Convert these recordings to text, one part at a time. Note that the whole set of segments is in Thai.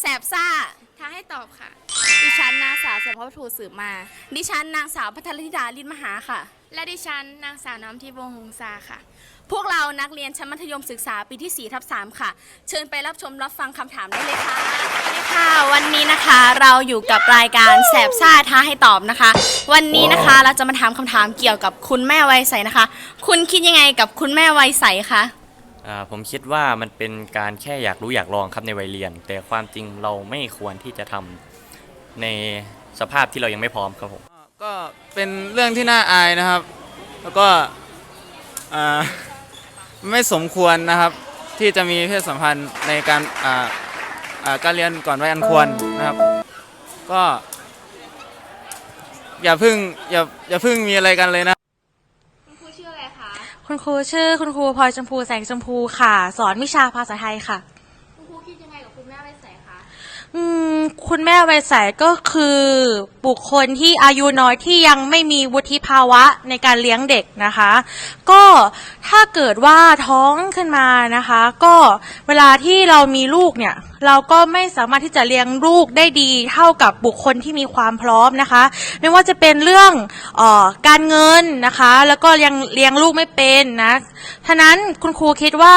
แสบซ่า ท้าให้ตอบค่ะ ดิฉันนางสาวสมภพทูสืบมา ดิฉันนางสาวพัทรธิดาลินมหาค่ะ และดิฉันนางสาวน้ำทิพย์วงศ์หงษาค่ะ พวกเรานักเรียนชั้นมัธยมศึกษาปีที่4ทับ3ค่ะ เชิญไปรับชมรับฟังคำถามได้เลยค่ะสวัสดีค่ะ วันนี้นะคะเราอยู่กับรายการแสบซ่าท้าให้ตอบนะคะ วันนี้นะคะเราจะมาถามคำถามเกี่ยวกับคุณแม่วัยใสนะคะ คุณคิดยังไงกับคุณแม่วัยใสคะอ่า ผมคิดว่ามันเป็นการแค่อยากรู้อยากลองครับในวัยเรียน แต่ความจริงเราไม่ควรที่จะทำในสภาพที่เรายังไม่พร้อมครับผมก็เป็นเรื่องที่น่าอายนะครับ แล้วก็อ่าไม่สมควรนะครับ ที่จะมีเพศสัมพันธ์ในการอ่าการเรียนก่อนวัยอันควรนะครับ ก็ อย่าพึ่งอย่าอย่าพึ่งมีอะไรกันเลยนะ คุณครูชื่ออะไร คุณครูชื่อคุณครูพลอยชมพูแสงชมพูค่ะ สอนวิชาภาษาไทยค่ะ คุณครูคิดยังไงกับคุณแม่วัยใสคะ อืม คุณแม่วัยใสก็คือบุคคลที่อายุน้อยที่ยังไม่มีวุฒิภาวะในการเลี้ยงเด็กนะคะ ก็ถ้าเกิดว่าท้องขึ้นมานะคะ ก็เวลาที่เรามีลูกเนี่ยเราก็ไม่สามารถที่จะเลี้ยงลูกได้ดีเท่ากับบุคคลที่มีความพร้อมนะคะ ไม่ว่าจะเป็นเรื่องออการเงินนะคะ แล้วก็ยังเลี้ยงลูกไม่เป็นนะ ฉะนั้นคุณครูคิดว่า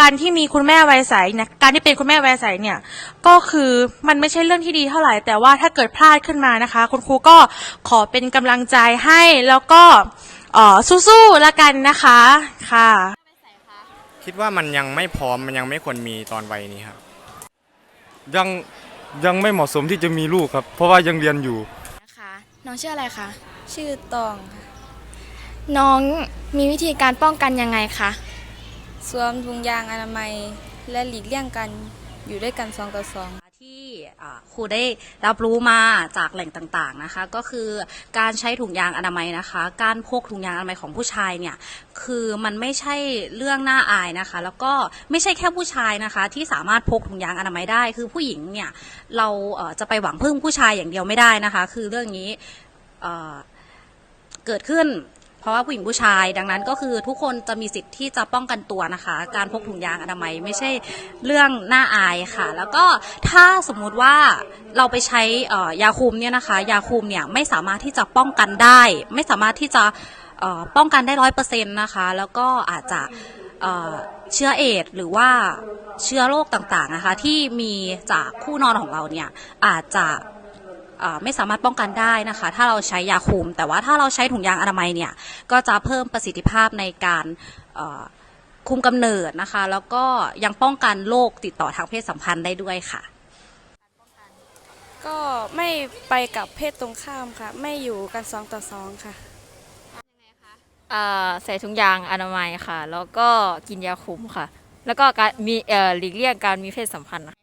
การที่มีคุณแม่วัยใสเนี่ยการที่เป็นคุณแม่วัยใสเนี่ยก็คือมันไม่ใช่เรื่องที่ดีเท่าไหร่ แต่ว่าถ้าเกิดพลาดขึ้นมานะคะ คุณครูก็ขอเป็นกำลังใจให้แล้วก็เอ่อสู้ๆละกันนะคะค่ะคิดว่ามันยังไม่พร้อมมันยังไม่ควรมีตอนวัยนี้ครับยังยังไม่เหมาะสมที่จะมีลูกครับ เพราะว่ายังเรียนอยู่นะคะน้องชื่ออะไรคะชื่อตองค่ะ น้องมีวิธีการป้องกันยังไงคะสวมถุงยางอนามัย และหลีกเลี่ยงกันอยู่ด้วยกันสองต่อสองที่ครูได้รับรู้มาจากแหล่งต่างๆนะคะ ก็คือการใช้ถุงยางอนามัยนะคะ การพกถุงยางอนามัยของผู้ชายเนี่ยคือมันไม่ใช่เรื่องน่าอายนะคะ แล้วก็ไม่ใช่แค่ผู้ชายนะคะ ที่สามารถพกถุงยางอนามัยได้ คือผู้หญิงเนี่ยเราจะไปหวังพึ่งผู้ชายอย่างเดียวไม่ได้นะคะ คือเรื่องนี้เกิดขึ้น เพราะว่าผู้หญิงผู้ชายดังนั้นก็คือทุกคนจะมีสิทธิ์ที่จะป้องกันตัวนะคะ การพกถุงยางอนามัยไม่ใช่เรื่องน่าอายค่ะ แล้วก็ถ้าสมมุติว่าเราไปใช้ยาคุมเนี่ยนะคะ ยาคุมเนี่ยไม่สามารถที่จะป้องกันได้ ไม่สามารถที่จะป้องกันได้ร้อยเปอร์เซ็นต์นะคะ แล้วก็อาจจะเชื้อเอดหรือว่าเชื้อโรคต่างๆนะคะ ที่มีจากคู่นอนของเราเนี่ยอาจจะ ไม่สามารถป้องกันได้นะคะ ถ้าเราใช้ยาคุม แต่ว่าถ้าเราใช้ถุงยางอนามัยเนี่ยก็จะเพิ่มประสิทธิภาพในการเอ่อคุมกำเนิดนะคะ แล้วก็ยังป้องกันโรคติดต่อทางเพศสัมพันธ์ได้ด้วยค่ะ ก็ไม่ไปกับเพศตรงข้ามค่ะ ไม่อยู่กันสองต่อสองค่ะเอ่อใส่ถุงยางอนามัยค่ะ แล้วก็กินยาคุมค่ะ แล้วก็การมีเอ่อหลีกเลี่ยงการมีเพศสัมพันธ์นะคะ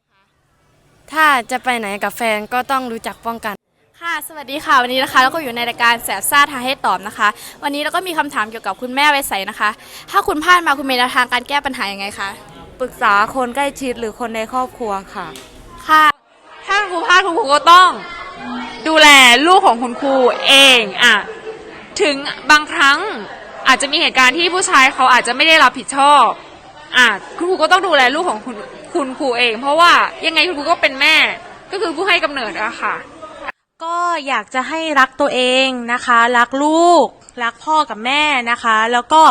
ถ้าจะไปไหนกับแฟนก็ต้องรู้จักป้องกัน ค่ะ สวัสดีค่ะ วันนี้นะคะเราก็อยู่ในรายการแสบซ่าท้าให้ตอบนะคะ วันนี้เราก็มีคำถามเกี่ยวกับคุณแม่วัยใสนะคะ ถ้าคุณพลาดมาคุณมีแนวทางการแก้ปัญหายังไงคะปรึกษาคนใกล้ชิดหรือคนในครอบครัวค่ะ ค่ะ ถ้าคุณครูพลาดคุณครูก็ต้อง ดูแลลูกของคุณครูเองอะถึงบางครั้งอาจจะมีเหตุการณ์ที่ผู้ชายเขาอาจจะไม่ได้รับผิดชอบอะคุณครูก็ต้องดูแลลูกของคุณ คุณครูเอง เพราะว่ายังไงคุณครูก็เป็นแม่ ก็คือผู้ให้กำเนิดอะค่ะ ก็อยากจะให้รักตัวเองนะคะ รักลูก รักพ่อกับแม่นะคะ แล้วก็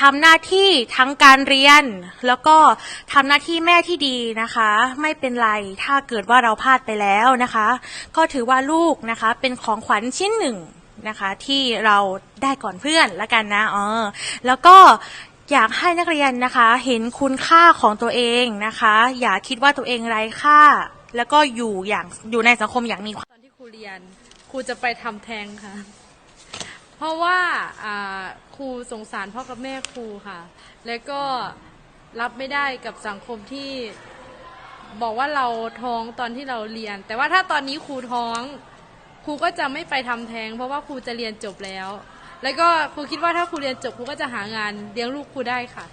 ทำหน้าที่ทั้งการเรียน แล้วก็ทำหน้าที่แม่ที่ดีนะคะ ไม่เป็นไรถ้าเกิดว่าเราพลาดไปแล้วนะคะ ก็ถือว่าลูกนะคะ เป็นของขวัญชิ้นหนึ่งนะคะที่เราได้ก่อนเพื่อนละกันนะเออแล้วก็ อยากให้นักเรียนนะคะ เห็นคุณค่าของตัวเองนะคะ อย่าคิดว่าตัวเองไร้ค่า แล้วก็อยู่อย่างอยู่ในสังคมอย่างมีตอนที่ครูเรียนครูจะไปทำแท้งค่ะ เพราะว่าครูสงสารพ่อกับแม่ครูค่ะ แล้วก็รับไม่ได้กับสังคมที่บอกว่าเราท้องตอนที่เราเรียน แต่ว่าถ้าตอนนี้ครูท้องครูก็จะไม่ไปทำแท้ง เพราะว่าครูจะเรียนจบแล้ว แล้วก็ครูคิดว่าถ้าครูเรียนจบครูก็จะหางานเลี้ยงลูกครูได้ค่ะ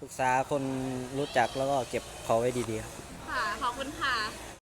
ปรึกษาคนรู้จักแล้วก็เก็บเขาไว้ดีๆครับ ค่ะ ขอบคุณค่ะ